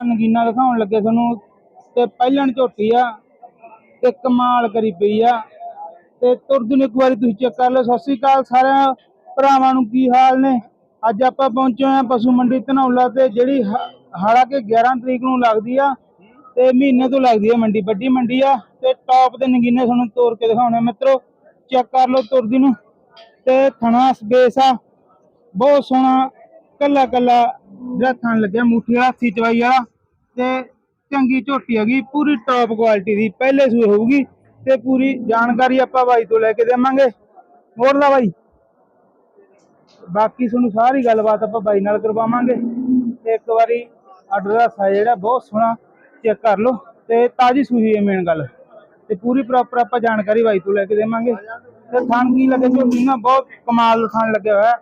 ਨਗੀਨਾ ਦਿਖਾਉਣ ਲੱਗੇ ਤੁਹਾਨੂੰ ਤੇ ਪਹਿਲਣ ਝੋਟੀ ਆ ਤੇ ਕਮਾਲ ਕਰੀ ਪਈ ਆ। ਤੇ ਤੁਰਦ ਨੂੰ ਇੱਕ ਵਾਰੀ ਤੁਸੀਂ ਚੈੱਕ ਕਰ ਲਓ। ਸਤਿ ਸ੍ਰੀ ਅਕਾਲ ਸਾਰਿਆਂ ਭਰਾਵਾਂ ਨੂੰ, ਕੀ ਹਾਲ ਨੇ? ਅੱਜ ਆਪਾਂ ਪਹੁੰਚੇ ਆ ਪਸ਼ੂ ਮੰਡੀ ਧਨੌਲਾ ਤੇ, ਜਿਹੜੀ ਹਾਲਾਂਕਿ 11 ਤਰੀਕ ਨੂੰ ਲੱਗਦੀ ਆ ਤੇ ਮਹੀਨੇ ਤੋਂ ਲੱਗਦੀ ਆ ਮੰਡੀ, ਵੱਡੀ ਮੰਡੀ ਆ। ਤੇ ਟੌਪ ਦੇ ਨਗੀਨੇ ਤੁਹਾਨੂੰ ਤੋੜ ਕੇ ਦਿਖਾਉਣੇ ਮਿੱਤਰੋ ਚੈੱਕ ਕਰ ਲਓ ਤੁਰਦੀ ਨੂੰ ਤੇ ਥਣਾ ਸਪੇਸ ਆ। ਬਹੁਤ ਸੋਹਣਾ ਕੱਲਾ ਕੱਲਾ ਜਿਹੜਾ ਥਣ ਲੱਗਿਆ ਮੁੱਠੀ ਵਾਲਾ, ਹੱਥੀ ਵਾਲਾ ਤੇ ਚੰਗੀ ਝੋਟੀ ਹੈਗੀ, ਪੂਰੀ ਟੌਪ ਕੁਆਲਿਟੀ ਦੀ, ਪਹਿਲੇ ਸੂਏ ਹੋਊਗੀ ਤੇ ਪੂਰੀ ਜਾਣਕਾਰੀ ਆਪਾਂ ਬਾਈ ਤੋਂ ਲੈ ਕੇ ਦੇਵਾਂਗੇ। ਹੋਰ ਦਾ ਬਾਈ। ਬਾਕੀ ਤੁਹਾਨੂੰ ਸਾਰੀ ਗੱਲਬਾਤ ਆਪਾਂ ਬਾਈ ਨਾਲ ਕਰਵਾਵਾਂਗੇ। ਤੇ ਇੱਕ ਵਾਰੀ ਆਰਡਰ ਦਾ ਸਾਈਜ਼ ਜਿਹੜਾ ਬਹੁਤ ਸੋਹਣਾ ਚੈੱਕ ਕਰ ਲਓ ਤੇ ਤਾਜੀ ਸੂਈ ਹੈ ਮੇਨ ਗੱਲ। ਤੇ ਪੂਰੀ ਪ੍ਰੋਪਰ ਆਪਾਂ ਜਾਣਕਾਰੀ ਬਾਈ ਤੋਂ ਲੈ ਕੇ ਦੇਵਾਂਗੇ। ਤੇ ਥਣ ਕੀ ਲੱਗੇ ਝੋਟੀ ਨਾ, ਬਹੁਤ ਕਮਾਲ ਦਾ ਥਣ ਲੱਗਿਆ ਹੋਇਆ।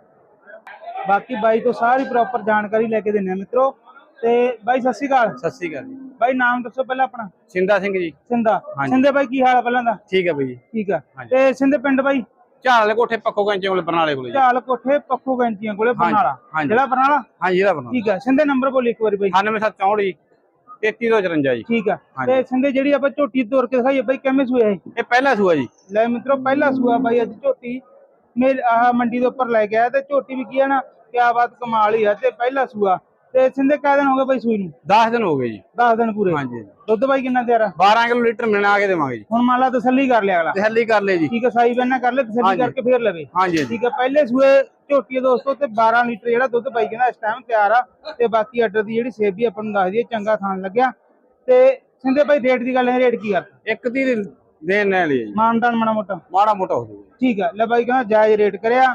ਬਾਕੀ ਬਾਈ ਤੋਂ ਸਾਰੀ ਪ੍ਰੋਪਰ ਜਾਣਕਾਰੀ ਲੈ ਕੇ ਦਿੰਨੇ ਆ ਮਿੱਤਰੋ। ਤੇ ਬਾਈ ਸਤਿ ਸ਼੍ਰੀ ਅਕਾਲ। ਸਤਿ ਸ੍ਰੀ ਅਕਾਲ ਜੀ। ਬਾਈ ਨਾਮ ਦੱਸੋ ਪਹਿਲਾਂ ਆਪਣਾ। ਸਿੰਦਾ ਸਿੰਘ ਜੀ। ਸਿੰਦਾ। ਹਾਂਜੀ। ਸਿੰਦੇ ਬਾਈ ਕੀ ਹਾਲ ਆ ਪਹਿਲਾਂ ਦਾ? ਠੀਕ ਹੈ ਬਈ ਜੀ। ਠੀਕ ਆ। ਹਾਂਜੀ। ਤੇ ਸਿੰਦੇ ਪਿੰਡ ਬਾਈ? ਝਾਲ ਵਾਲੇ ਕੋਠੇ ਪੱਕੋ ਕੰਚੇ ਵਾਲੇ ਬਰਨਾਲੇ ਕੋਲੇ ਜੀ। ਝਾਲ ਕੋਠੇ ਪੱਖੋ ਗੈਂਚੀਆਂ ਕੋਲੇ ਬਰਨਾਲਾ। ਹਾਂਜੀ। ਜ਼ਿਲ੍ਹਾ ਬਰਨਾਲਾ? ਹਾਂਜੀ ਇਹਦਾ ਬਰਨਾਲਾ। ਠੀਕ ਆ। ਸਿੰਦੇ ਨੰਬਰ ਬੋਲੀ ਇੱਕ ਵਾਰੀ ਬਾਈ। 9764 ਜੀ। 3354 ਜੀ। ਠੀਕ ਆ। ਹਾਂਜੀ। ਤੇ ਸਿੰਦੇ ਜਿਹੜੀ ਆਪਾਂ ਝੋਟੀ ਤੋੜ ਕੇ ਦਿਖਾਈਏ ਬਾਈ ਕਿਵੇਂ ਸੂਏ ਹੈ ਇਹ ਪਹਿਲਾ ਸੂਆ ਜੀ। ਲੈ ਮਿੱਤਰੋ ਪਹਿਲਾ ਸੂਆ ਬਾਈ ਅੱਜ ਝੋਟੀ ਮੇਰ ਆਹ ਮੰਡੀ ਦੇ ਉੱਪਰ ਲੈ ਕੇ ਆਇਆ ਤੇ ਝੋਟੀ ਵੀ ਕੀ ਨਾ ਕਿਆ ਬਾਤ ਕਮਾਲ ਹੀ ਆ ਤੇ ਪਹਿਲਾ ਸੂਆ। ਤੇ ਸਿੰਦੇ ਕਾਹ ਦਿਨ ਹੋ ਗਏ ਬਾਈ ਸੂਈ ਨੂੰ? 10 ਦਿਨ ਹੋ ਗਏ ਜੀ। 10 ਦਿਨ ਪੂਰੇ। ਹਾਂਜੀ। ਦੁੱਧ ਬਾਈ ਕਿੰਨਾ ਤਿਆਰ? ਆ 12 ਕਿਲੋ ਲੀਟਰ ਮਿਲਣਾ ਆ ਕੇ ਦੇਵਾਂਗੇ ਜੀ। ਹੁਣ ਮੰਨ ਲਾ ਤਸੱਲੀ ਕਰ ਲਿਆ ਅਗਲਾ। ਤਸੱਲੀ ਕਰ ਲੈ ਜੀ। ਠੀਕ ਹੈ ਸਾਈ ਬੈਨਾ ਕਰ ਲੈ ਤਸੱਲੀ। ਕਰਕੇ ਫੇਰ ਲਵੇ। ਹਾਂਜੀ ਠੀਕ ਹੈ ਪਹਿਲੇ ਸੂਏ ਝੋਟੀ ਦੋਸਤੋ ਤੇ 12 ਲੀਟਰ ਜਿਹੜਾ ਦੁੱਧ ਪਾਈ ਕਹਿੰਦਾ ਇਸ ਟਾਈਮ ਤਿਆਰ ਆ ਤੇ ਬਾਕੀ ਆਰਡਰ ਦੀ ਜਿਹੜੀ ਸੇਬ ਵੀ ਆਪਾਂ ਨੂੰ ਦੱਸ ਦਈਏ ਚੰਗਾ ਖਾਣ ਲੱਗਿਆ। ਤੇ ਸਿੰਦੇ ਭਾਈ ਰੇਟ ਦੀ ਗੱਲ ਹੈ ਰੇਟ ਕੀ ਕਰਦਾ ਇੱਕ ਦੀ ਦੇਣ ਲੈ ਲਈ ਜੀ। ਮਾਨਦਾਨ ਮਾੜਾ ਮੋਟਾ? ਮਾੜਾ ਮੋਟਾ ਹੋ ਜਾਊਗਾ। ਠੀਕ ਹੈ। ਲੈ ਬਾਈ ਕਹਿੰਦਾ ਜਾਇਜ਼ ਰੇਟ ਕਰਿਆ।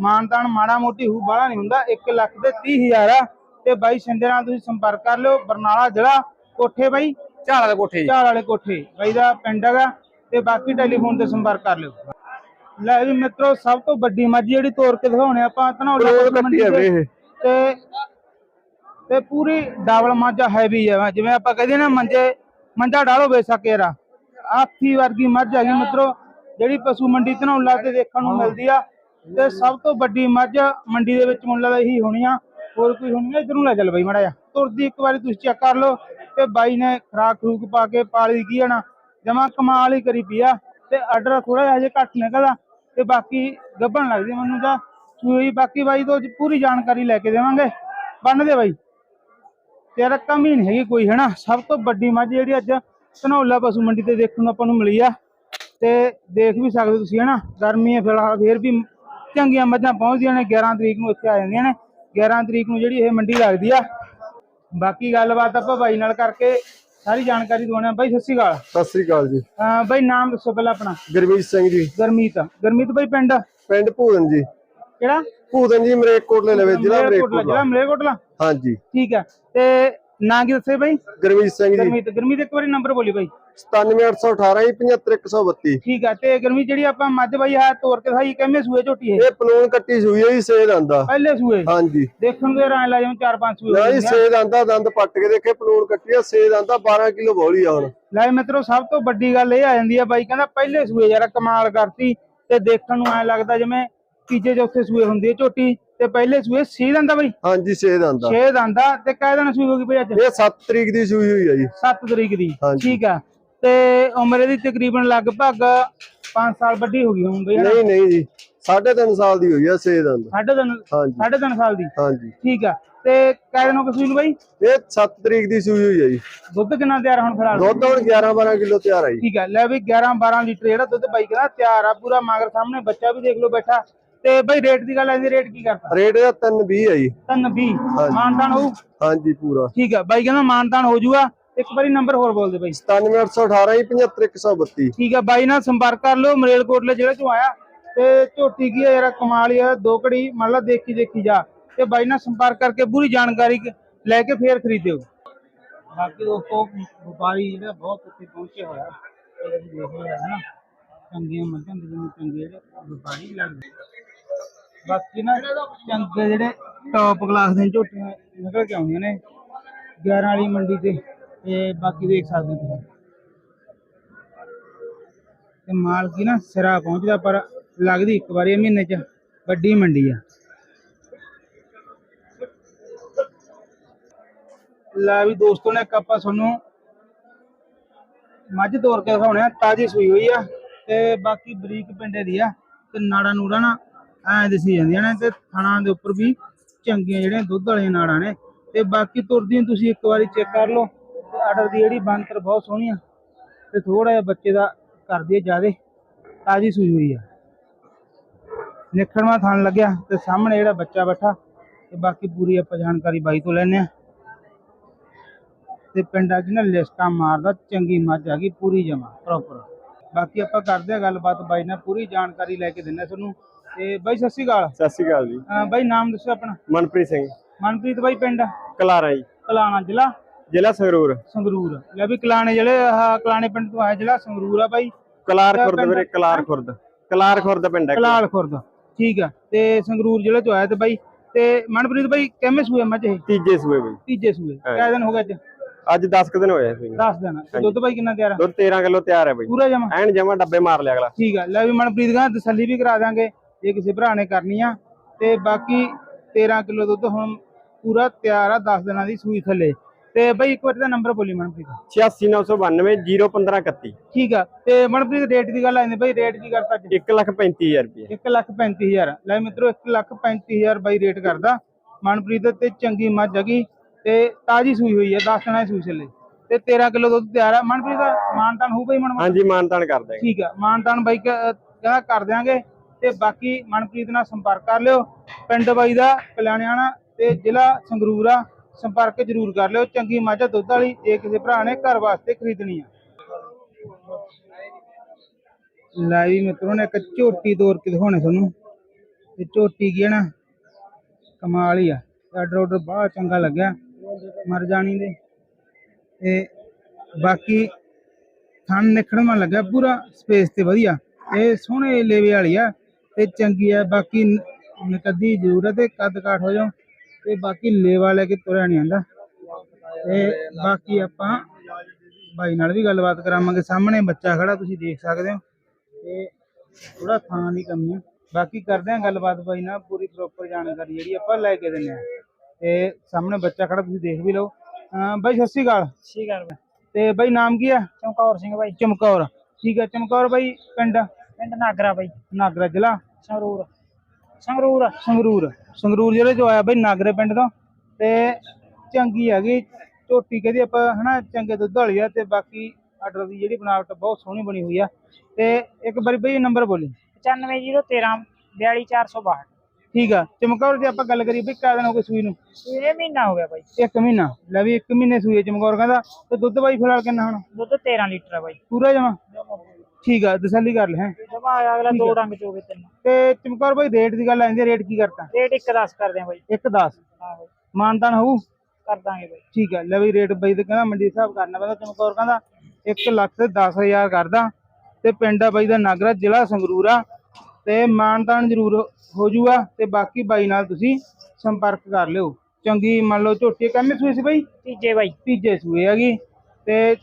ਮਾਨਦਾਨ ਮਾੜਾ ਮੋਟੀ ਹੂ ਬਾਹਲਾ ਨਹੀਂ ਹੁੰਦਾ। 1 ਲੱਖ ਤੇ 30000 ਆ। ਤੇ ਬਾਈ ਸਿੰਦੇ ਨਾਲ ਤੁਸੀਂ ਸੰਪਰਕ ਕਰ ਲਿਓ। ਬਰਨਾਲਾ ਜ਼ਿਲ੍ਹਾ ਕੋਠੇ ਬਾਈ। ਝਾਲ ਵਾਲੇ ਕੋਠੇ ਜੀ। ਝਾਲ ਵਾਲੇ ਕੋਠੇ। ਬਾਈ ਦਾ ਪਿੰਡ ਹੈਗਾ। ਤੇ ਬਾਕੀ ਟੈਲੀਫੋਨ ਤੇ ਸੰਪਰਕ ਕਰ ਲਿਓ। ਲੈ ਵੀ ਮਿੱਤਰੋ ਸਭ ਤੋਂ ਵੱਡੀ ਮੱਝ ਜਿਹੜੀ ਤੋੜ ਕੇ ਦਿਖਾਉਣੇ ਆਪਾਂ ਧਨੌਲਾ ਮੰਡੀ ਤੇ। ਪੂਰੀ ਡਬਲ ਮੱਝ ਹੈਵੀ ਹੈ ਜਿਵੇਂ ਆਪਾਂ ਕਹਦੇ ਨਾ ਮੰਜੇ ਮੰਜਾ ਡਾਲੋ ਬੇਸਕੇਰਾ ਆਥੀ ਵਰਗੀ ਮੱਝ ਹੈਗੀ ਮਿੱਤਰੋ, ਜਿਹੜੀ ਪਸ਼ੂ ਮੰਡੀ ਧਨੌਲਾ ਤੇ ਦੇਖਣ ਨੂੰ ਮਿਲਦੀ ਆ। ਤੇ ਸਭ ਤੋਂ ਵੱਡੀ ਮੱਝ ਮੰਡੀ ਦੇ ਵਿੱਚ ਮੁੱਲ ਦਾ ਇਹੀ ਹੋਣੀ ਆ। ਹੋਰ ਕੋਈ ਹੋਣੀ ਆ? ਇਧਰ ਨੂੰ ਲੈ ਚੱਲ ਬਾਈ ਮੜਾ ਜਾ ਤੁਰਦੀ ਇੱਕ ਵਾਰੀ ਤੁਸੀਂ ਚੈੱਕ ਕਰ ਲਓ ਤੇ ਬਾਈ ਨੇ ਖਰਾਕ ਖਰੂਕ ਪਾ ਕੇ ਪਾਲੀ ਕੀ ਆ ਜਮਾ ਕਮਾਲ ਹੀ ਕਰੀ ਪਈ ਤੇ ਆਰਡਰ ਥੋੜਾ ਜਿਹਾ ਹਜੇ ਘੱਟ ਨਿਕਲਦਾ। ਤੇ ਬਾਕੀ ਗੱਭਣ ਲੱਗਦੀ ਮੈਨੂੰ ਤਾਂ। ਸੂਈ, ਬਾਕੀ ਬਾਈ ਤੋਂ ਪੂਰੀ ਜਾਣਕਾਰੀ ਲੈ ਕੇ ਦੇਵਾਂਗੇ। ਬੰਨ ਦੇ ਬਾਈ। ਤੇ ਰਕਮ ਹੀ ਨਹੀਂ ਹੈਗੀ ਕੋਈ, ਹੈਨਾ? ਸਭ ਤੋਂ ਵੱਡੀ ਮੱਝ ਜਿਹੜੀ ਅੱਜ ਧਨੌਲਾ ਪਸ਼ੂ ਮੰਡੀ ਤੇ ਦੇਖਣ ਨੂੰ ਆਪਾਂ ਨੂੰ ਮਿਲੀ ਆ ਤੇ ਦੇਖ ਵੀ ਸਕਦੇ ਤੁਸੀਂ ਹੈਨਾ ਗਰਮੀ ਹੈ ਫਿਲਹਾਲ ਫੇਰ ਵੀ ਚੰਗੀਆਂ ਮੱਝਾਂ ਪਹੁੰਚਦੀਆਂ ਨੇ 11 ਤਰੀਕ ਨੂੰ ਇੱਥੇ ਆ ਜਾਂਦੀਆਂ ਨੇ 11 ਤਰੀਕ ਨੂੰ ਜਿਹੜੀ ਇਹ ਮੰਡੀ ਲੱਗਦੀ ਆ। ਬਾਕੀ ਗੱਲਬਾਤ ਆਪਾਂ ਬਾਈ ਨਾਲ ਕਰਕੇ ਸਾਰੀ ਜਾਣਕਾਰੀ ਦਵਾਉਣਾ ਬਾਈ ਸਤਿ ਸ਼੍ਰੀ ਅਕਾਲ। ਸਤਿ ਸ੍ਰੀ ਅਕਾਲ ਜੀ। ਅਹ ਬਾਈ ਨਾਮ ਦੱਸੋ ਪਹਿਲਾਂ ਆਪਣਾ। ਗੁਰਮੀਤ ਸਿੰਘ ਜੀ। ਗਰਮੀਤ ਗਰਮੀਤ ਬਾਈ ਪਿੰਡ? ਪਿੰਡ ਭੂਦਨ ਜੀ। ਕਿਹੜਾ? ਭੂਦਨ ਜੀ ਮਰੇਕੋਟਲੇ ਲਵੇ ਜ਼ਿਲ੍ਹਾ ਮਰੇਕੋਟਲਾ ਹਾਂਜੀ। ਠੀਕ ਆ ਤੇ ਨਾਂ ਕੀ ਦੱਸੇ ਬਾਈ? ਗੁਰਮੀਤ ਸਿੰਘ ਜੀ। ਗਰਮੀਤ ਗਰਮੀਤ ਇੱਕ ਵਾਰੀ ਨੰਬਰ ਬੋਲੀ ਬਾਈ। 97818 ਜੀ 75132 ਠੀਕ ਆ ਤੇ ਗਰਮੀ ਜਿਹੜੀ ਆਪਾਂ ਮੱਝ ਬਾਈ ਆ ਤੋੜ ਕੇ ਦਿਖਾਈ ਕਿੰਨੇ ਸੂਏ ਝੋਟੀ ਇਹ? ਇਹ ਪਲੂਣ ਕੱਟੀ ਸੂਈ ਹੈ ਜੀ ਸੇਦ ਆਂਦਾ। ਪਹਿਲੇ ਸੂਏ? ਹਾਂਜੀ। ਦੇਖਣ ਨੂੰ ਰਾਂ ਲਾ ਜਿਵੇਂ ਚਾਰ ਪੰਜ ਸੂਏ ਨਾ ਜੀ ਆਂਦਾ ਦੰਦ ਪੱਟ ਕੇ ਦੇਖੇ ਪਲੂਣ ਕੱਟੀ ਆ ਸੇਦ ਆਂਦਾ 12 ਕਿਲੋ ਬੋਲੀ ਆ ਹੁਣ। ਲੈ ਮਿੱਤਰੋ ਸਭ ਤੋਂ ਵੱਡੀ ਗੱਲ ਇਹ ਆ ਜਾਂਦੀ ਆ ਬਾਈ ਕਹਿੰਦਾ ਪਹਿਲੇ ਸੂਏ ਯਾਰ ਕਮਾਲ ਕਰਤੀ ਤੇ ਦੇਖਣ ਨੂੰ ਐ ਲੱਗਦਾ ਜਿਵੇਂ ਤੀਜੇ ਚੌਥੇ ਸੂਏ ਹੁੰਦੀ ਹੈ ਝੋਟੀ। ਤੇ ਪਹਿਲੇ ਸੂਏ ਸੀ ਦੰਦਾ ਬਾਈ? ਹਾਂਜੀ ਸੇਦ ਆਂਦਾ 6 ਦੰਦਾ ਤੇ ਕਾਹ ਦਿਨ ਸੂਈ ਹੋਗੀ ਬਈ ਅੱਜ? ਇਹ 7 ਤਰੀਕ ਦੀ ਸੂਈ ਹੋਈ ਹੈ ਜੀ। 7 ਤਰੀਕ ਦੀ। ਠੀਕ ਆ। ਤੇ ਉਮਰ ਇਹਦੀ ਤਕਰੀਬਨ ਲਗਭਗ 5 ਸਾਲ ਵੱਡੀ ਹੋ ਗਈ ਹੁਣ ਬਈ? ਨਹੀਂ ਨਹੀਂ ਜੀ 3.5 ਸਾਲ ਦੀ ਹੋਈ ਆ ਸੇਦ ਆਂਦਾ ਸਾਢੇ ਤਿੰਨ ਹਾਂਜੀ। ਸਾਢੇ ਤਿੰਨ ਸਾਲ ਦੀ? ਹਾਂਜੀ। ਠੀਕ ਆ। ਤੇ ਕਾਹ ਦਿਨ ਹੋ ਗਏ ਸੂਈ ਨੂੰ ਬਾਈ? ਇਹ 7 ਤਰੀਕ ਦੀ ਸੂਈ ਹੋਈ ਹੈ ਜੀ। ਦੁੱਧ ਕਿੰਨਾ ਤਿਆਰ ਹੁਣ ਫਿਲਹਾਲ? ਦੁੱਧ ਹੁਣ 11 12 ਕਿਲੋ ਤਿਆਰ ਆ ਜੀ। ਠੀਕ ਹੈ ਲੈ ਵੀ 11 12 ਲੀਟਰ ਜਿਹੜਾ ਦੁੱਧ ਬਾਈ ਕਹਿੰਦਾ ਤਿਆਰ ਆ ਪੂਰਾ ਮਗਰ ਸਾਹਮਣੇ ਬੱਚਾ ਵੀ ਦੇਖ ਲਓ ਬੈਠਾ। ਤੇ ਬਾਈ ਰੇਟ ਦੀ ਗੱਲ ਆਂਦੀ ਰੇਟ ਕੀ ਕਰਤਾ? ਰੇਟ ਇਹਦਾ 320 ਹੈ ਜੀ। ਤਿੰਨ 20 ਮਾਨਦਾਨ ਹੋਊ? ਹਾਂਜੀ ਪੂਰਾ। ਠੀਕ ਹੈ ਬਾਈ ਕਹਿੰਦਾ ਮਾਨਦਾਨ ਹੋ ਜਾਊਗਾ ਇੱਕ ਵਾਰੀ ਨੰਬਰ ਹੋਰ ਬੋਲ ਦੇ ਬਾਈ 97818 ਜੀ 75132 ਠੀਕ ਹੈ ਬਾਈ ਨਾਲ ਸੰਪਰਕ ਕਰ ਲਿਓ ਮਰੇਲਕੋਟਲੇ ਜਿਹੜਾ ਚੋਂ ਆਇਆ। ਤੇ ਝੋਟੀ ਕੀ ਹੈ ਯਾਰ ਕਮਾਲ ਹੀ ਆ ਦੋ ਘੜੀ ਮੰਨ ਲਾ ਦੇਖੀ ਦੇਖੀ ਜਾ। ਤੇ ਬਾਈ ਨਾਲ ਸੰਪਰਕ ਕਰਕੇ ਪੂਰੀ ਜਾਣਕਾਰੀ ਲੈ ਕੇ ਫੇਰ ਖਰੀਦਿਓ। ਬਾਕੀ ਦੋਸਤੋ ਵਪਾਰੀ ਜਿਹੜਾ ਬਹੁਤ ਉੱਤੇ ਪਹੁੰਚਿਆ ਹੋਇਆ ਇਹ ਦੇਖ ਰਹੇ ਹਾਂ ਨਾ ਚੰਗੀਆਂ ਮੱਝਾਂ ਦੇ ਜਿਵੇਂ ਚੰਗੇ ਵਪਾਰੀ ਲੱਗਦੇ ਬਾਕੀ ਨਾ ਚੰਗੇ ਜਿਹੜੇ ਟੌਪ ਕਲਾਸ ਦੇ ਝੋਟੀਆਂ ਨਿਕਲ ਕੇ ਆਉਂਦੀਆਂ ਨੇ 11 ਵਾਲੀ ਮੰਡੀ ਤੇ ਤੇ ਬਾਕੀ ਦੇਖ ਸਕਦੇ ਤੁਸੀਂ। ਤੇ ਮਾਲ ਕੀ ਨਾ ਸਿਰਾ ਪਹੁੰਚਦਾ, ਪਰ ਲੱਗਦੀ ਇੱਕ ਵਾਰੀ ਮਹੀਨੇ ਚ ਵੱਡੀ ਮੰਡੀ ਆ। ਲੈ ਵੀ ਦੋਸਤੋ ਨੇ ਇੱਕ ਆਪਾਂ ਤੁਹਾਨੂੰ ਮੱਝ ਤੋਰ ਕੇ ਦਿਖਾਉਣੇ ਆ, ਤਾਜੀ ਸੂਈ ਹੋਈ ਆ, ਤੇ ਬਾਕੀ ਬਰੀਕ ਪਿੰਡੇ ਦੀ ਆ, ਤੇ ਨਾੜਾ ਨੂੜਾ ਨਾ ਐਂ ਦਿਸੀ ਜਾਂਦੀਆਂ ਨੇ ਤੇ ਥਣਾ ਦੇ ਉੱਪਰ ਵੀ ਚੰਗੀਆਂ ਜਿਹੜੀਆਂ ਦੁੱਧ ਵਾਲੀਆਂ ਨਾੜਾਂ ਨੇ। ਤੇ ਬਾਕੀ ਤੁਰਦੀਆਂ ਤੁਸੀਂ ਇੱਕ ਵਾਰੀ ਚੈੱਕ ਕਰ ਲਓ, ਤੇ ਆਰਡਰ ਦੀ ਜਿਹੜੀ ਬੰਤਰ ਬਹੁਤ ਸੋਹਣੀ ਆ, ਤੇ ਥੋੜਾ ਜਿਹਾ ਬੱਚੇ ਦਾ ਕਰਦੀ ਹੈ ਜਿਆਦੇ ਤਾਜੀ ਸੂਈ ਹੋਈ ਆ। ਨਿਖੜਵਾ ਥਣ ਲੱਗਿਆ ਤੇ ਸਾਹਮਣੇ ਜਿਹੜਾ ਬੱਚਾ ਬੈਠਾ, ਤੇ ਬਾਕੀ ਪੂਰੀ ਆਪਾਂ ਜਾਣਕਾਰੀ ਬਾਈ ਤੋਂ ਲੈਣੇ ਆ ਤੇ ਪਿੰਡਾਂ 'ਚ ਨਾ ਲਿਸਟਾਂ ਮਾਰਦਾ, ਚੰਗੀ ਮੱਝ ਆ ਗਈ, ਪੂਰੀ ਜਮਾ ਪ੍ਰੋਪਰ ਬਾਕੀ ਆਪਾਂ ਕਰਦੇ ਆ ਗੱਲਬਾਤ, ਬਾਈ ਨਾਲ ਪੂਰੀ ਜਾਣਕਾਰੀ ਲੈ ਕੇ ਦਿੰਨੇ ਤੁਹਾਨੂੰ। ਤੇ ਬਾਈ ਸਤਿ ਸ਼੍ਰੀ ਅਕਾਲ। ਸਤਿ ਸ਼੍ਰੀ ਅਕਾਲ ਜੀ। ਅਹ ਬਾਈ ਨਾਮ ਦੱਸੋ ਆਪਣਾ। ਮਨਪ੍ਰੀਤ ਸਿੰਘ। ਮਨਪ੍ਰੀਤ ਬਾਈ ਪਿੰਡ? ਕਲਾਰਾ ਜੀ। ਕਲਾਣਾ ਜ਼ਿਲ੍ਹਾ? ਜ਼ਿਲ੍ਹਾ ਸੰਗਰੂਰ। ਸੰਗਰੂਰ। ਲੈ ਵੀ ਕਲਾਣੇ ਜਿਹੜੇ ਆਹ ਕਲਾਣੇ ਪਿੰਡ ਤੋਂ ਆਇਆ ਜ਼ਿਲ੍ਹਾ ਸੰਗਰੂਰ ਆ ਬਾਈ। ਕਲਾਰ ਖੁਰਦ? ਵੀਰੇ ਕਲਾਰ ਖੁਰਦ। ਕਲਾਰ ਖੁਰਦ ਪਿੰਡ ਹੈ। ਕਲਾਲ ਖੁਰਦ। ਠੀਕ ਆ। ਤੇ ਸੰਗਰੂਰ ਜ਼ਿਲ੍ਹੇ ਤੋਂ ਆਇਆ ਤੇ ਬਾਈ। ਤੇ ਮਨਪ੍ਰੀਤ ਬਾਈ ਕਿਵੇਂ ਸੂਏ ਮੱਝ ਇਹ? ਤੀਜੇ ਸੂਏ ਬਈ। ਤੀਜੇ ਸੂਏ। ਕਿੰਨੇ ਦਿਨ ਹੋ ਗਏ ਅੱਜ? ਅੱਜ 10 ਕੁ ਦਿਨ ਹੋਏ ਸੀ 10 ਦਿਨ। ਤੇ ਦੁੱਧ ਬਾਈ ਕਿੰਨਾ ਤਿਆਰ ਆ? ਦੁੱਧ 13 ਕਿਲੋ ਤਿਆਰ ਹੈ ਬਈ। ਪੂਰਾ ਜਮਾ? ਐਨ ਜਮਾ ਡੱਬੇ ਮਾਰ ਲਿਆ ਅਗਲਾ। ਠੀਕ ਆ। ਲੈ ਵੀ ਮਨਪ੍ਰੀਤ ਕਹਿੰਦਾ ਤਸੱਲੀ ਵੀ ਕਰਾ ਦਾਂਗੇ ਜੇ ਕਿਸੇ ਭਰਾ ਨੇ ਕਰਨੀ ਆ ਤੇ ਬਾਕੀ 13 ਕਿਲੋ ਦੁੱਧ ਹੁਣ ਪੂਰਾ ਤਿਆਰ ਆ 10 ਦਿਨਾਂ ਦੀ ਸੂਈ ਥੱਲੇ। ਤੇ ਬਾਈ ਇੱਕ ਵਾਰ ਦਾ ਨੰਬਰ ਬੋਲੀ ਮਨਪ੍ਰੀਤ। 86992 01531 ਠੀਕ ਆ ਤੇ ਮਨਪ੍ਰੀਤ ਰੇਟ ਦੀ ਗੱਲ ਆਂਦੀ ਬਾਈ ਰੇਟ ਕੀ ਕਰਤਾ ਅੱਜ 135000 ਰੁਪਏ 1 ਲੱਖ 35000 ਲੈ ਮਿੱਤਰੋ 1 ਲੱਖ 35000 ਬਾਈ ਰੇਟ ਕਰਦਾ। ਮਨਪ੍ਰੀਤ ਤੇ ਚੰਗੀ ਮੱਝ ਹੈਗੀ ਤੇ ਤਾਜੀ ਸੂਈ ਹੋਈ ਹੈ 10 ਦਿਨਾਂ ਦੀ ਸੂਈ ਥੱਲੇ। ਤੇ 13 ਕਿਲੋ ਦੁੱਧ ਤਿਆਰ ਆ। ਮਨਪ੍ਰੀਤ ਮਾਨਤਾਨ ਹੋਊ ਬਾਈ ਮਨ ਹਾਂਜੀ ਮਾਨਤਾਨ ਕਰ ਦਾਂਗੇ ਠੀਕ ਆ ਮਾਨਤਾਨ ਬਾਈ ਕ- ਕਰ ਦਿਆਂਗੇ। ਤੇ ਬਾਕੀ ਮਨਪ੍ਰੀਤ ਨਾਲ ਸੰਪਰਕ ਕਰ ਲਿਓ। ਪਿੰਡ ਬਾਈ ਦਾ, ਕਲਿਆਣਿਆਣਾ ਤੇ ਜ਼ਿਲ੍ਹਾ ਸੰਗਰੂਰ ਆ। ਸੰਪਰਕ ਜ਼ਰੂਰ ਕਰ ਲਿਓ। ਚੰਗੀ ਮੱਝ ਦੁੱਧ ਵਾਲੀ ਜੇ ਕਿਸੇ ਭਰਾ ਨੇ ਘਰ ਵਾਸਤੇ ਖਰੀਦਣੀ ਆ। ਲੈ ਵੀ ਮਿੱਤਰੋ ਨੇ ਇੱਕ ਝੋਟੀ ਤੋਰ ਕੇ ਦਿਖਾਉਣੇ ਤੁਹਾਨੂੰ। ਤੇ ਝੋਟੀ ਕੀ ਹੈ ਨਾ? ਕਮਾਲ ਹੀ ਆ। ਆਰਡਰ ਆਰਡਰ ਬਹੁਤ ਚੰਗਾ ਲੱਗਿਆ ਮਰ ਜਾਣੀ ਦੇ। ਤੇ ਬਾਕੀ ਥਣ ਨਿਖੜਵਾ ਲੱਗਾ ਪੂਰਾ ਸਪੇਸ ਤੇ ਵਧੀਆ। ਇਹ ਸੋਹਣੇ ਲੇਵੇ ਵਾਲੀ ਆ। ਤੇ ਚੰਗੀ ਆ ਬਾਕੀ ਨਕਦੀ ਜ਼ਰੂਰਤ ਹੈ ਕੱਦ ਕਾਠ ਹੋ ਜਾਓ ਤੇ ਬਾਕੀ ਲੇਵਾ ਲੈ ਕੇ ਤੁਰਿਆ ਨਹੀਂ ਆਂਦਾ ਤੇ ਬਾਕੀ ਆਪਾਂ ਬਾਈ ਨਾਲ ਵੀ ਗੱਲਬਾਤ ਕਰਾਵਾਂਗੇ ਸਾਹਮਣੇ ਬੱਚਾ ਖੜਾ ਤੁਸੀਂ ਦੇਖ ਸਕਦੇ ਹੋ। ਤੇ ਥੋੜਾ ਥਾਂ ਦੀ ਕਮੀ ਹੈ ਬਾਕੀ ਕਰਦੇ ਹਾਂ ਗੱਲਬਾਤ ਬਾਈ ਨਾਲ ਪੂਰੀ ਪ੍ਰੋਪਰ ਜਾਣਕਾਰੀ ਜਿਹੜੀ ਆਪਾਂ ਲੈ ਕੇ ਦਿੰਨੇ ਆ ਤੇ ਸਾਹਮਣੇ ਬੱਚਾ ਖੜਾ ਤੁਸੀਂ ਦੇਖ ਵੀ ਲਓ। ਬਾਈ ਸਤਿ ਸ਼੍ਰੀ ਅਕਾਲ। ਠੀਕ ਹੈ ਤੇ ਬਾਈ ਨਾਮ ਕੀ ਆ? ਚਮਕੌਰ ਸਿੰਘ ਬਾਈ। ਚਮਕੌਰ। ਠੀਕ ਹੈ ਚਮਕੌਰ ਬਾਈ ਪਿੰਡ? ਪਿੰਡ ਨਾਗਰਾ ਬਾਈ। ਨਾਗਰਾ ਜ਼ਿਲ੍ਹਾ? ਸੰਗਰੂਰ। ਸੰਗਰੂਰ। ਸੰਗਰੂਰ। ਸੰਗਰੂਰ ਜ਼ਿਲ੍ਹੇ ਚੋਂ ਆਇਆ ਬਾਈ ਨਾਗਰੇ ਪਿੰਡ ਤੋਂ। ਤੇ ਚੰਗੀ ਹੈਗੀ। ਝੋਟੀ ਕਹਿੰਦੀ ਆਪਾਂ ਹਨਾ ਚੰਗੇ ਦੁੱਧ ਵਾਲੀ ਆ ਤੇ ਬਾਕੀ ਆਰਡਰ ਦੀ ਜਿਹੜੀ ਬਣਾਵਟ ਬਹੁਤ ਸੋਹਣੀ ਬਣੀ ਹੋਈ ਆ। ਤੇ ਇੱਕ ਵਾਰੀ ਬਈ ਨੰਬਰ ਬੋਲੀ। 95013 42462 ਠੀਕ ਆ। ਚਮਕੌਰ ਜੇ ਆਪਾਂ ਗੱਲ ਕਰੀਏ ਬਈ ਕਿੰਨੇ ਦਿਨ ਹੋ ਗਏ ਸੂਈ ਨੂੰ? ਇਹ ਮਹੀਨਾ ਹੋ ਗਿਆ ਬਾਈ। ਇੱਕ ਮਹੀਨਾ। ਲੈ ਵੀ ਇੱਕ ਮਹੀਨੇ ਸੂਈ ਆ ਚਮਕੌਰ ਕਹਿੰਦਾ। ਤੇ ਦੁੱਧ ਬਾਈ ਫਿਲਹਾਲ ਕਿੰਨਾ ਹੁਣ? ਦੁੱਧ 13 ਲੀਟਰ ਹੈ ਬਾਈ। ਪੂਰਾ ਜਮਾ? ਠੀਕ ਆ ਤਸੱਲੀ ਕਰ ਲੈ ਹੈਂ। ਜਮਾ ਆਇਆ ਅਗਲਾ ਦੋ ਡੰਗ ਚੋਵੇ ਤਿੰਨ। ਤੇ ਚਮਕੌਰ ਬਾਈ ਰੇਟ ਦੀ ਗੱਲ ਆਂਦੀ ਰੇਟ ਕੀ ਕਰਤਾ? ਰੇਟ ਇੱਕ ਦੱਸ ਕਰਦੇ ਆ ਬਾਈ। 1 10 ਹਾਂ ਬਾਈ ਮਾਨਤਾਨ ਹੋਊ? ਕਰ ਦਾਂਗੇ ਬਾਈ। ਠੀਕ ਹੈ ਲੈ ਬਈ ਰੇਟ ਬਈ ਤੇ ਕਹਿੰਦਾ ਮੰਡੀ ਹਿਸਾਬ ਕਰਨਾ ਪੈਂਦਾ ਚਮਕੌਰ ਕਹਿੰਦਾ 1 ਲੱਖ ਤੇ 10000 ਕਰਦਾ। ਤੇ ਪਿੰਡ ਆ ਬਾਈ ਦਾ ਨਾਗਰਾ ਜ਼ਿਲ੍ਹਾ ਸੰਗਰੂਰ ਆ। ਤੇ ਮਾਨਤਾਨ ਜ਼ਰੂਰ ਹੋ ਜੂਗਾ ਤੇ ਬਾਕੀ ਬਾਈ ਨਾਲ ਤੁਸੀਂ ਸੰਪਰਕ ਕਰ ਲਿਓ। ਚੰਗੀ ਮੰਨ ਲਓ ਝੋਟੀ ਕੰਮੇ ਸੂਈ ਸੀ ਬਾਈ? ਤੀਜੇ ਬਾਈ। ਤੀਜੇ ਸੂਏ ਹੈਗੀ ਤੇ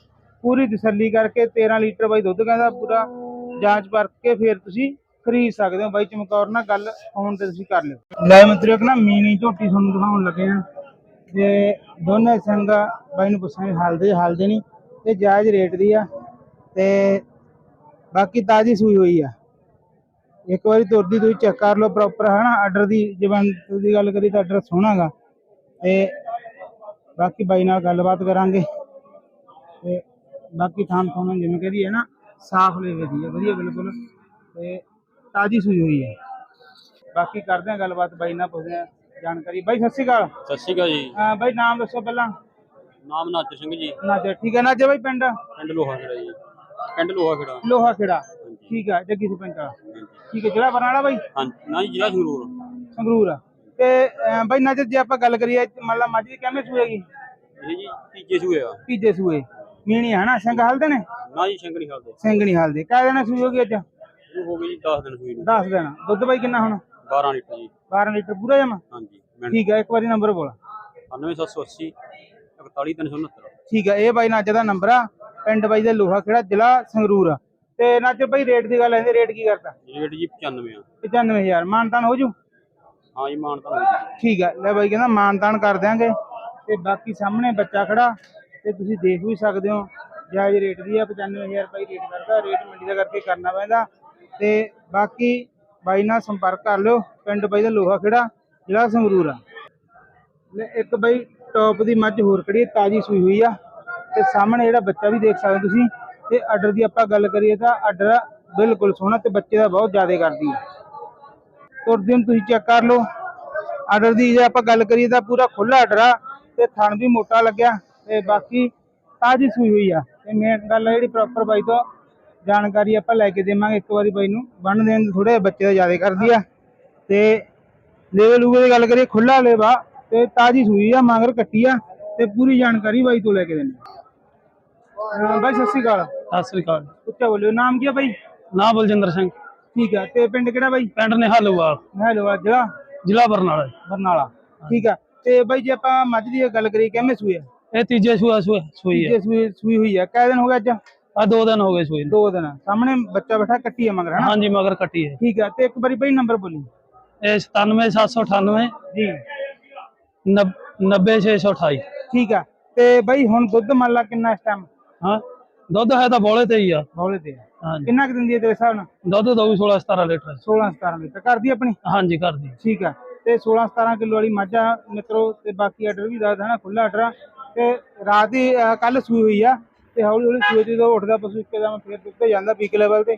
ਪੂਰੀ ਤਸੱਲੀ ਕਰਕੇ 13 ਲੀਟਰ ਬਾਈ ਦੁੱਧ ਕਹਿੰਦਾ ਪੂਰਾ। ਜਾਂਚ ਪਰਖ ਕੇ ਫਿਰ ਤੁਸੀਂ ਖਰੀਦ ਸਕਦੇ ਹੋ। ਬਾਈ ਚਮਕੌਰ ਨਾਲ ਗੱਲ ਫੋਨ ਤੇ ਤੁਸੀਂ ਕਰ ਲਿਓ। ਲੈ ਮਿੱਤਰੋ, ਇੱਕ ਨਾ ਮੀਨੀ ਝੋਟੀ ਤੁਹਾਨੂੰ ਦਿਖਾਉਣ ਲੱਗੇ ਆ ਤੇ ਦੋਨੇ ਸੰਗਾ ਬਾਈ ਨੂੰ ਪੁੱਛਾਂਗੇ ਹਾਲਦੇ ਹਾਲਦੇ ਨਹੀਂ। ਤੇ ਜਾਇਜ਼ ਰੇਟ ਦੀ ਆ। ਤੇ ਬਾਕੀ ਤਾਜ਼ੀ ਸੂਈ ਹੋਈ ਆ। ਇੱਕ ਵਾਰੀ ਤੁਰਦੀ ਤੁਸੀਂ ਚੈੱਕ ਕਰ ਲਓ ਪ੍ਰੋਪਰ ਹੈ ਨਾ ਆਰਡਰ ਦੀ ਜਵਾਨ ਦੀ ਗੱਲ ਕਰੀ ਤਾਂ ਆਰਡਰ ਸੋਹਣਾਗਾ ਤੇ ਬਾਕੀ ਬਾਈ ਨਾਲ ਗੱਲਬਾਤ ਕਰਾਂਗੇ। ਬਾਕੀ ਥਾਂ ਥਾਂ ਜਿਵੇਂ ਕਹਦੀ ਹੈ ਨਾ ਸਾਫ਼ ਲੈ ਵਧੀਆ ਵਧੀਆ ਬਿਲਕੁਲ। ਤੇ ਤਾਜ਼ੀ ਸੂਈ ਹੋਈ ਹੈ। ਬਾਕੀ ਕਰਦੇ ਹਾਂ ਗੱਲਬਾਤ ਬਾਈ ਨਾਲ ਪੁੱਛਦੇ ਹਾਂ ਜਾਣਕਾਰੀ। ਬਾਈ ਸਤਿ ਸ਼੍ਰੀ ਅਕਾਲ। ਸਤਿ ਸ਼੍ਰੀ ਅਕਾਲ ਜੀ। ਅਹ ਬਾਈ ਨਾਮ ਦੱਸੋ ਪਹਿਲਾਂ। ਨਾਮ ਨਾਚ ਸਿੰਘ ਜੀ। ਨਾਜਰ ਠੀਕ ਹੈ। ਨਾਜਰ ਬਾਈ ਪਿੰਡ? ਪਿੰਡ ਲੋਹਾ ਖੇੜਾ ਜੀ। ਪਿੰਡ ਲੋਹਾ ਖੇੜਾ ਲੋਹਾ ਖੇੜਾ ਠੀਕ ਹੈ ਜੱਗੀ ਸਰਪੰਚ ਠੀਕ ਹੈ ਜ਼ਿਲ੍ਹਾ ਬਰਨਾਲਾ ਬਾਈ? ਹਾਂਜੀ ਨਾ ਜੀ ਜ਼ਿਲ੍ਹਾ ਸੰਗਰੂਰ। ਸੰਗਰੂਰ। ਆ। ਤੇ ਬਾਈ ਨਾਜਰ ਜੇ ਆਪਾਂ ਗੱਲ ਕਰੀਏ ਮੰਨ ਲਾ ਮੱਝ ਦੀ ਕਿਵੇਂ ਸੂਏਗੀ ਇਹ ਜੀ ਤੀਜੇ ਸੂਏ ਆ। ਤੀਜੇ ਸੂਏ। ਮੀਣੀ ਹੈ ਨਾ ਸਿੰਘ ਹਲਦੇ ਨੇ? ਨਾ ਜੀ ਸ਼ੰਕਰੀ ਹਾਲ ਦੇ ਸਿੰਘ ਨਹੀਂ ਹਲਦੇ। ਕਾਹ ਦੇਣਾ ਸੂਈ ਹੋਗੀ ਅੱਜ? ਇਹ ਹੋ ਗਈ ਜੀ 10 ਦਿਨ ਸੂਈ ਨੂੰ। 10 ਦਿਨ। ਦੁੱਧ ਬਾਈ ਕਿੰਨਾ ਹੁਣ? 12 ਲੀਟਰ ਜੀ। 12 ਲੀਟਰ ਪੂਰਾ ਜਮਾ? ਹਾਂਜੀ ਮਿੰਟ ਠੀਕ ਹੈ ਇੱਕ ਵਾਰੀ ਨੰਬਰ ਬੋਲ। 9780 41369 ਠੀਕ ਹੈ ਇਹ ਬਾਈ ਨਾਜਰ ਦਾ ਨੰਬਰ ਆ। ਪਿੰਡ ਬਾਈ ਦਾ ਲੋਹਾ ਖੇੜਾ ਜ਼ਿਲ੍ਹਾ ਸੰਗਰੂਰ ਆ। ਤੇ ਨਾਜਰ ਬਾਈ ਰੇਟ ਦੀ ਗੱਲ ਆਂਦੀ ਰੇਟ ਕੀ ਕਰਦਾ? ਰੇਟ ਜੀ 95 ਆ। 95000 ਮਾਨਤਾਨ ਹੋ ਜੂ? ਹਾਂ ਜੀ ਮਾਨਤਾ ਹੋਈ ਜੀ। ਠੀਕ ਹੈ ਲੈ ਬਾਈ ਕਹਿੰਦਾ ਮਾਨਤਾਨ ਕਰ ਦਿਆਂਗੇ। ਤੇ ਬਾਕੀ ਸਾਹਮਣੇ ਬੱਚਾ ਖੜਾ। ਤੇ ਤੁਸੀਂ ਦੇਖ ਵੀ ਸਕਦੇ ਹੋ ਜਾਇਜ਼ ਰੇਟ ਦੀ ਆ 95000 ਰੁਪਏ ਰੇਟ ਕਰਦਾ, ਰੇਟ ਮੰਡੀ ਦਾ ਕਰਕੇ ਕਰਨਾ ਪੈਂਦਾ। ਤੇ ਬਾਕੀ ਬਾਈ ਨਾਲ ਸੰਪਰਕ ਕਰ ਲਿਓ, ਪਿੰਡ ਬਾਈ ਦਾ ਲੋਹਾ ਖੇੜਾ ਜਿਹੜਾ ਸੰਗਰੂਰ ਆ। ਲੈ, ਇੱਕ ਬਾਈ ਟੌਪ ਦੀ ਮੱਝ ਹੋਰ ਖੜੀ ਤਾਜੀ ਸੂਈ ਹੋਈ ਆ। ਤੇ ਸਾਹਮਣੇ ਜਿਹੜਾ ਬੱਚਾ ਵੀ ਦੇਖ ਸਕਦੇ ਤੁਸੀਂ, ਤੇ ਆਰਡਰ ਦੀ ਆਪਾਂ ਗੱਲ ਕਰੀਏ ਤਾਂ ਆਰਡਰ ਬਿਲਕੁਲ ਸੋਹਣਾ ਤੇ ਬੱਚੇ ਦਾ ਬਹੁਤ ਜ਼ਿਆਦਾ ਕਰਦੀ ਹੈ ਤੁਰਦੇ ਨੂੰ ਤੁਸੀਂ ਚੈੱਕ ਕਰ ਲਓ ਆਰਡਰ ਦੀ ਜੇ ਆਪਾਂ ਗੱਲ ਕਰੀਏ ਤਾਂ ਪੂਰਾ ਖੁੱਲਾ ਆਰਡਰ ਆ, ਤੇ ਥਣ ਵੀ ਮੋਟਾ ਲੱਗਿਆ। ਤੇ ਬਾਕੀ ਤਾਜੀ ਸੂਈ ਹੋਈ ਆ। ਤੇ ਮੇਨ ਗੱਲ ਆ ਜਿਹੜੀ ਪ੍ਰੋਪਰ ਬਾਈ ਤੋਂ ਜਾਣਕਾਰੀ ਆਪਾਂ ਲੈ ਕੇ ਦੇਵਾਂਗੇ ਇੱਕ ਵਾਰੀ ਬਾਈ ਨੂੰ। ਬੰਨ ਦੇਣ ਥੋੜੇ ਬੱਚੇ ਦਾ ਜ਼ਿਆਦਾ ਕਰਦੀ ਆ। ਤੇ ਲੇਵਲ ਲੂਵੇ ਦੀ ਗੱਲ ਕਰੀਏ ਖੁੱਲਾ ਲੇਵਾ ਤੇ ਤਾਜੀ ਸੂਈ ਆ ਮਗਰ ਕੱਟੀ ਆ ਤੇ ਪੂਰੀ ਜਾਣਕਾਰੀ ਬਾਈ ਤੋਂ ਲੈ ਕੇ ਦੇਣੀ। ਬਾਈ ਸਤਿ ਸ਼੍ਰੀ ਅਕਾਲ। ਸਤਿ ਸ੍ਰੀ ਅਕਾਲ। ਉੱਚਾ ਬੋਲਿਓ ਨਾਮ ਕੀ ਆ ਬਾਈ? ਨਾ ਬਲਜਿੰਦਰ ਸਿੰਘ। ਠੀਕ ਆ ਤੇ ਪਿੰਡ ਕਿਹੜਾ ਬਾਈ? ਪਿੰਡ ਨਿਹਾਲੂਵਾਲ ਹੈਲੋ ਆ ਜਿਹੜਾ ਜ਼ਿਲ੍ਹਾ ਬਰਨਾਲਾ। ਬਰਨਾਲਾ। ਠੀਕ ਆ ਤੇ ਬਾਈ ਜੇ ਆਪਾਂ ਮੱਝ ਦੀ ਗੱਲ ਕਰੀਏ ਕਿਵੇਂ ਸੂਈ ਆ? ਇਹ ਤੀਜੇ ਸੂਆ ਸੂਆ ਸੂਈ ਹੈ ਤੀਜੇ ਸੂਈ ਸੂਈ ਹੋਈ ਆ। ਕਿੰਨੇ ਦਿਨ ਹੋ ਗਏ ਅੱਜ? ਆ ਦੋ ਦਿਨ ਹੋ ਗਏ ਸੂਈ ਨੂੰ। ਦੋ ਦਿਨ। ਸਾਹਮਣੇ ਬੱਚਾ ਬੈਠਾ ਕੱਟੀ ਆ ਮਗਰ ਹਨਾ? ਹਾਂਜੀ ਮਗਰ ਕੱਟੀ ਹੈ ਠੀਕ ਆ। ਤੇ ਇੱਕ ਵਾਰੀ ਬਾਈ ਨੰਬਰ ਬੋਲੀ। ਇਹ 97798 ਜੀ। 90628 ਠੀਕ ਆ। ਤੇ ਬਾਈ ਹੁਣ ਦੁੱਧ ਮੰਨ ਲਾ ਕਿੰਨਾ ਇਸ ਟਾਈਮ ਹਾਂ। ਦੁੱਧ ਹੈ ਤਾਂ ਬੋਲੇ ਤੇ ਹੀ ਆ। ਬੌਲੇ ਤੇ ਆ। ਹਾਂਜੀ। ਕਿੰਨਾ ਕੁ ਦਿੰਦੀ ਹੈ ਤੇਰੇ ਹਿਸਾਬ ਨਾਲ? ਦੁੱਧ ਦਊ 16 17 ਲੀਟਰ। 16 17 ਲੀਟਰ। ਕਰਦੀ ਆਪਣੀ? ਹਾਂਜੀ ਕਰਦੀ ਠੀਕ ਆ। ਤੇ 16 17 ਕਿਲੋ ਵਾਲੀ ਮੱਝ ਮਿੱਤਰੋ ਤੇ ਬਾਕੀ ਆਰਡਰ ਵੀ ਦੱਸਦਾ ਨਾ ਖੁੱਲਾ ਆਰਡਰ ਆ। ਤੇ ਰਾਤ ਦੀ ਕੱਲ ਸੂਈ ਹੋਈ ਆ ਤੇ ਹੌਲੀ ਹੌਲੀ ਸੂਏ ਜਦੋਂ ਉੱਠਦਾ ਪਸ਼ੂ ਇੱਕੇ ਦਮ ਫੇਰ ਦੁੱਧ ਤੇ ਜਾਂਦਾ ਪੀਕ ਲੈਵਲ ਤੇ।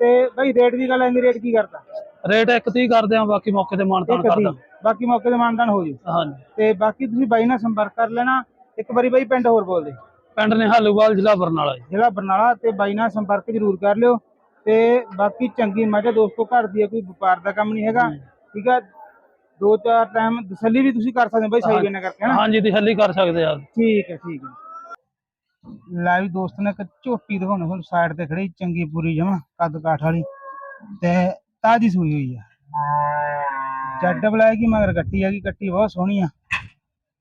ਤੇ ਬਾਈ ਰੇਟ ਦੀ ਗੱਲ ਆਂਦੀ ਰੇਟ ਕੀ ਕਰਦਾ? ਰੇਟ ਇੱਕ 30 ਕਰਦੇ ਆ ਬਾਕੀ ਮੌਕੇ ਤੇ ਮਾਨਤਾਨ। ਕਰਦਾ। ਬਾਕੀ ਮੌਕੇ ਤੇ ਮਾਨਦਾਨ ਹੋ ਜੂ। ਹਾਂਜੀ। ਤੇ ਬਾਕੀ ਤੁਸੀਂ ਬਾਈ ਨਾਲ ਸੰਪਰਕ ਕਰ ਲੈਣਾ। ਇੱਕ ਵਾਰੀ ਬਾਈ ਪਿੰਡ ਹੋਰ ਬੋਲ ਦੇ। ਪਿੰਡ ਨਿਹਾਲੂਵਾਲ ਜ਼ਿਲ੍ਹਾ ਬਰਨਾਲਾ ਜ਼ਿਲ੍ਹਾ ਬਰਨਾਲਾ ਤੇ ਬਾਈ ਨਾਲ ਸੰਪਰਕ ਜ਼ਰੂਰ ਕਰ ਲਿਓ। ਤੇ ਬਾਕੀ ਚੰਗੀ ਮੱਝ ਦੋਸਤੋ ਘਰ ਦੀ ਕੋਈ ਵਪਾਰ ਦਾ ਕੰਮ ਨਹੀਂ ਹੈਗਾ। ਠੀਕ ਆ? ਦੋ ਚਾਰ ਟਾਈਮ ਤਸੱਲੀ ਵੀ ਤੁਸੀਂ ਕਰ ਸਕਦੇ ਹੋ ਬਾਈ ਸਹੀ ਵੇਨਾ ਕਰਕੇ ਹਨਾ? ਹਾਂਜੀ ਤੇ ਹੱਲੀ ਕਰ ਸਕਦੇ ਆ। ਠੀਕ ਹੈ ਠੀਕ ਹੈ। ਲਾਈਵ ਦੋਸਤ ਨੇ ਇੱਕ ਝੋਟੀ ਦਿਖਾਉਣੀ ਤੁਹਾਨੂੰ ਸਾਈਡ ਤੇ ਖੜੀ ਚੰਗੀ ਪੂਰੀ ਜਮਾ ਕੱਦ ਕਾਠ ਵਾਲੀ। ਤੇ ਤਾਜੀ ਸੂਈ ਹੋਈ ਆ। ਜੱਡ ਬਲਾਏਗੀ ਮਗਰ ਕੱਟੀ ਹੈਗੀ ਕੱਟੀ ਬਹੁਤ ਸੋਹਣੀ ਆ।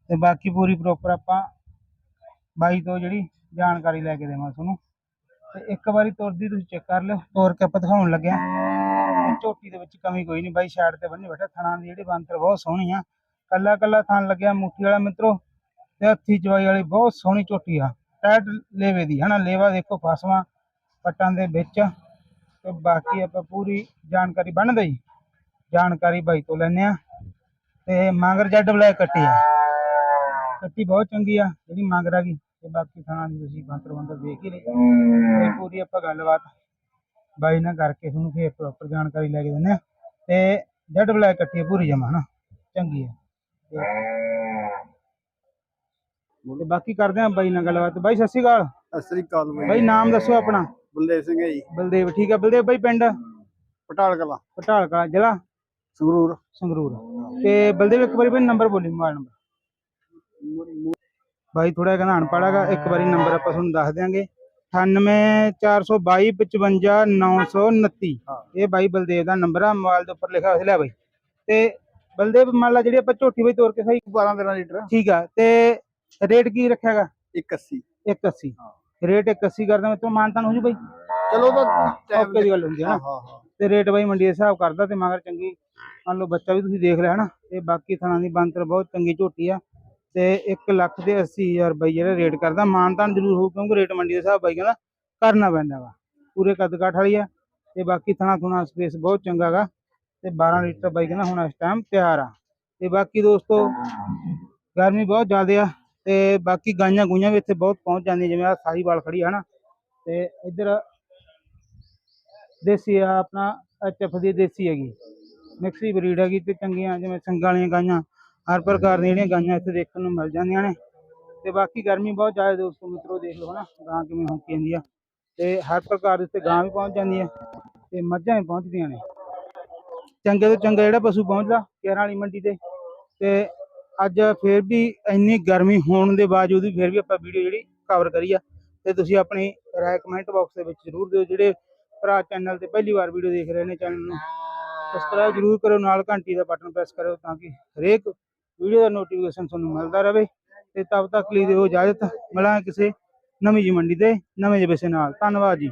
ਤੇ ਬਾਕੀ ਪੂਰੀ ਪ੍ਰੋਪਰ ਆਪਾਂ ਬਾਈ ਤੋਂ ਜਿਹੜੀ ਜਾਣਕਾਰੀ ਲੈ ਕੇ ਦੇਵਾਂ ਤੁਹਾਨੂੰ। ਤੇ ਇੱਕ ਵਾਰੀ ਤੁਰਦੀ ਤੁਸੀਂ ਚੈੱਕ ਕਰ ਲਿਓ ਤੋਰ ਕੇ ਆਪਾਂ ਦਿਖਾਉਣ ਲੱਗਿਆ। ਝੋਟੀ ਦੇ ਵਿੱਚ ਕਮੀ ਕੋਈ ਨਹੀਂ, ਬਾਈ ਸਾਈਡ ਤੇ ਬੰਨੇ ਬੈਠਾ, ਥਣਾਂ ਦੀ ਜਿਹੜੀ ਬੰਤਰ ਬਹੁਤ ਸੋਹਣੀ ਆ। ਕੱਲਾ ਕੱਲਾ ਥਣ ਲੱਗਿਆ ਮੁੱਠੀ ਵਾਲਾ ਮਿੱਤਰੋ, ਤੇ ਹੱਥੀ ਚਵਾਈ ਵਾਲੀ ਬਹੁਤ ਸੋਹਣੀ ਝੋਟੀ ਆ। ਟੈਟ ਲੇਵੇ ਦੀ, ਹਨਾ, ਲੇਵਾ ਦੇਖੋ, ਫਸਵਾ ਪੱਟਾਂ ਦੇ ਵਿੱਚ। ਤੇ ਬਾਕੀ ਆਪਾਂ ਪੂਰੀ ਜਾਣਕਾਰੀ ਬਣਦੇ ਜੀ ਜਾਣਕਾਰੀ ਬਾਈ ਤੋਂ ਲੈਣੇ ਆ। ਤੇ ਮਾਂਗਰ ਜੱਡ ਬਲੈਕ ਕੱਟੀ ਆ। ਕੱਟੀ ਬਹੁਤ ਚੰਗੀ ਆ, ਜਿਹੜੀ ਮਾਂਗਰ ਆ ਗਈ। ਤੇ ਬਾਕੀ ਥਾਣਾ ਦੀ ਤੁਸੀਂ ਬੰਤਰ ਬੰਤਰ ਦੇਖ ਹੀ ਲਈ। ਪੂਰੀ ਆਪਾਂ ਗੱਲਬਾਤ ਬਾਈ ਨਾਲ ਕਰਕੇ ਤੁਹਾਨੂੰ ਫੇਰ ਪ੍ਰੋਪਰ ਜਾਣਕਾਰੀ ਲੈ ਕੇ ਦਿੰਦੇ ਆ। ਤੇ ਜੱਡ ਬਲੈਕ ਆ ਪੂਰੀ ਜਮਾ ਹਨਾ? ਚੰਗੀ ਆ। ਤੇ ਬਾਕੀ ਕਰਦੇ ਆ ਬਾਈ ਨਾਲ ਗੱਲਬਾਤ। ਬਾਈ ਸਤਿ ਸ਼੍ਰੀ ਅਕਾਲ। ਸਤਿ ਸ੍ਰੀ ਅਕਾਲ ਬਾਈ। ਬਾਈ ਨਾਮ ਦੱਸੋ ਆਪਣਾ। ਬੁੱਲੇ ਸਿੰਘ ਹੈ ਜੀ। ਬਲਦੇਵ ਠੀਕ ਆ। ਬਲਦੇਵ ਬਾਈ ਪਿੰਡ? ਪਟਾਲ ਕਲਾ ਪਟਾਲਕਾ ਜ਼ਿਲ੍ਹਾ? ਸੰਗਰੂਰ। ਸੰਗਰੂਰ। ਤੇ ਬਲਦੇਵ ਇੱਕ ਵਾਰੀ ਬਾਈ ਨੰਬਰ ਬੋਲੀ ਮੋਬਾਈਲ ਨੰਬਰ। ਬਾਈ ਥੋੜਾ ਕਹਿੰਦਾ ਅਨਪੜ੍ਹ ਹੈਗਾ ਇੱਕ ਵਾਰੀ ਨੰਬਰ ਆਪਾਂ ਤੁਹਾਨੂੰ ਦੱਸ ਦਿਆਂਗੇ। 9842255929 ਇਹ ਬਾਈ ਬਲਦੇਵ ਦਾ ਨੰਬਰ ਆ ਮੋਬਾਈਲ ਦੇ ਉੱਪਰ ਲਿਖਿਆ ਹੋਇਆ ਸੀ। ਲੈ ਬਾਈ। ਤੇ ਬਲਦੇਵ ਮੰਨ ਲਾ ਜਿਹੜੀ ਆਪਾਂ ਝੋਟੀ ਬਾਈ ਤੋਰ ਕੇ ਸਹੀ 12 13 ਲੀਟਰ। ਠੀਕ ਆ। ਤੇ ਰੇਟ ਕੀ ਰੱਖਿਆਗਾ 81 180 ਰੇਟ 180 ਕਰਦਾ ਮੈਂ ਤੋਂ ਮਾਨਤਾਨ ਹੋ ਜੂ ਬਾਈ। ਚਲੋ ਤਾਂ ਓਕੇ ਦੀ ਗੱਲ ਹੁੰਦੀ ਹੈ ਨਾ ਤੇ ਰੇਟ ਬਾਈ ਮੰਡੀ ਦੇ ਹਿਸਾਬ ਕਰਦਾ ਤੇ ਮਗਰ ਚੰਗੀ ਮੰਨ ਲਓ ਬੱਚਾ ਵੀ ਤੁਸੀਂ ਦੇਖ ਲਿਆ ਹਨਾ। ਤੇ ਬਾਕੀ ਥਾਣਾ ਦੀ ਬੰਤਰ ਬਹੁਤ ਚੰਗੀ ਝੋਟੀ ਆ। ਤੇ 1 ਲੱਖ ਦੇ 80000 ਬਾਈ ਜਿਹੜਾ ਰੇਟ ਕਰਦਾ ਮਾਨਤਾਨ ਜ਼ਰੂਰ ਹੋਊ, ਕਿਉਂਕਿ ਰੇਟ ਮੰਡੀ ਦੇ ਹਿਸਾਬ ਬਾਈ ਕਹਿੰਦਾ ਕਰਨਾ ਪੈਂਦਾ ਵਾ। ਪੂਰੇ ਕੱਦ ਕਾਠ ਵਾਲੀ ਆ ਤੇ ਬਾਕੀ ਥਾਣਾ ਥੁਣਾ ਸਪੇਸ ਬਹੁਤ ਚੰਗਾ ਤੇ 12 ਲੀਟਰ ਬਾਈ ਕਹਿੰਦਾ ਹੁਣ ਇਸ ਟਾਈਮ ਤਿਆਰ ਆ। ਤੇ ਬਾਕੀ ਦੋਸਤੋ, ਗਰਮੀ ਬਹੁਤ ਜ਼ਿਆਦਾ ਆ ਤੇ ਬਾਕੀ ਗਾਈਆਂ ਗੂਈਆਂ ਵੀ ਇੱਥੇ ਬਹੁਤ ਪਹੁੰਚ ਜਾਂਦੀਆਂ, ਜਿਵੇਂ ਆ ਸਾਹੀਵਾਲ ਖੜੀ ਆ ਨਾ ਤੇ ਇੱਧਰ ਦੇਸੀ ਆ ਆਪਣਾ ਐਚਐਫ ਦੀ ਦੇਸੀ ਹੈਗੀ। ਮਿਕਸੀ ਬਰੀਡ ਹੈਗੀ ਤੇ ਚੰਗੀਆਂ, ਜਿਵੇਂ ਸੰਗਾਂ ਵਾਲੀਆਂ ਗਾਈਆਂ। ਹਰ ਪ੍ਰਕਾਰ ਦੀਆਂ ਜਿਹੜੀਆਂ ਗਾਈਆਂ ਇੱਥੇ ਦੇਖਣ ਨੂੰ ਮਿਲ ਜਾਂਦੀਆਂ ਨੇ। ਤੇ ਬਾਕੀ ਗਰਮੀ ਬਹੁਤ ਜ਼ਿਆਦਾ ਦੋਸਤੋ, ਮਿੱਤਰੋ ਦੇਖ ਲਓ ਹਨਾ, ਗਾਂ ਕਿਵੇਂ ਹੁੰਕੀ ਜਾਂਦੀ ਆ। ਤੇ ਹਰ ਪ੍ਰਕਾਰ ਦੇ ਉੱਤੇ ਗਾਂ ਵੀ ਪਹੁੰਚ ਜਾਂਦੀ ਹੈ ਤੇ ਮੱਝਾਂ ਵੀ ਪਹੁੰਚਦੀਆਂ ਨੇ। ਚੰਗੇ ਤੋਂ ਚੰਗਾ ਜਿਹੜਾ ਪਸ਼ੂ ਪਹੁੰਚਦਾ, ਕੇਰਾਂ ਵਾਲੀ ਮੰਡੀ ਤੇ। ਤੇ ਅੱਜ ਫੇਰ ਵੀ ਇੰਨੀ ਗਰਮੀ ਹੋਣ ਦੇ ਬਾਵਜੂਦ ਵੀ ਫੇਰ ਵੀ ਆਪਾਂ ਵੀਡੀਓ ਜਿਹੜੀ ਕਵਰ ਕਰੀ ਆ। ਤੇ ਤੁਸੀਂ ਆਪਣੀ ਰਾਏ ਕਮੈਂਟ ਬਾਕਸ ਦੇ ਵਿੱਚ ਜ਼ਰੂਰ ਦਿਓ। ਜਿਹੜੇ ਭਰਾ ਚੈਨਲ ਤੇ ਪਹਿਲੀ ਵਾਰ ਵੀਡੀਓ ਦੇਖ ਰਹੇ ਨੇ ਚੈਨਲ ਨੂੰ ਸਬਸਕ੍ਰਾਈਬ ਜ਼ਰੂਰ ਕਰੋ ਨਾਲ ਘੰਟੀ ਦਾ ਬਟਨ ਪ੍ਰੈਸ ਕਰੋ ਤਾਂ ਕਿ ਹਰੇਕ ਵੀਡੀਓ ਦਾ ਨੋਟੀਫਿਕੇਸ਼ਨ ਤੁਹਾਨੂੰ ਮਿਲਦਾ ਰਹੇ ਤੇ ਤਬ ਤੱਕ ਲਈ ਦਿਓ ਇਜਾਜ਼ਤ। ਮਿਲਾਂਗੇ ਕਿਸੇ ਨਵੀਂ ਜੀ ਮੰਡੀ ਤੇ ਨਵੇਂ ਜਿਹੇ ਵਿਸ਼ੇ ਨਾਲ। ਧੰਨਵਾਦ ਜੀ।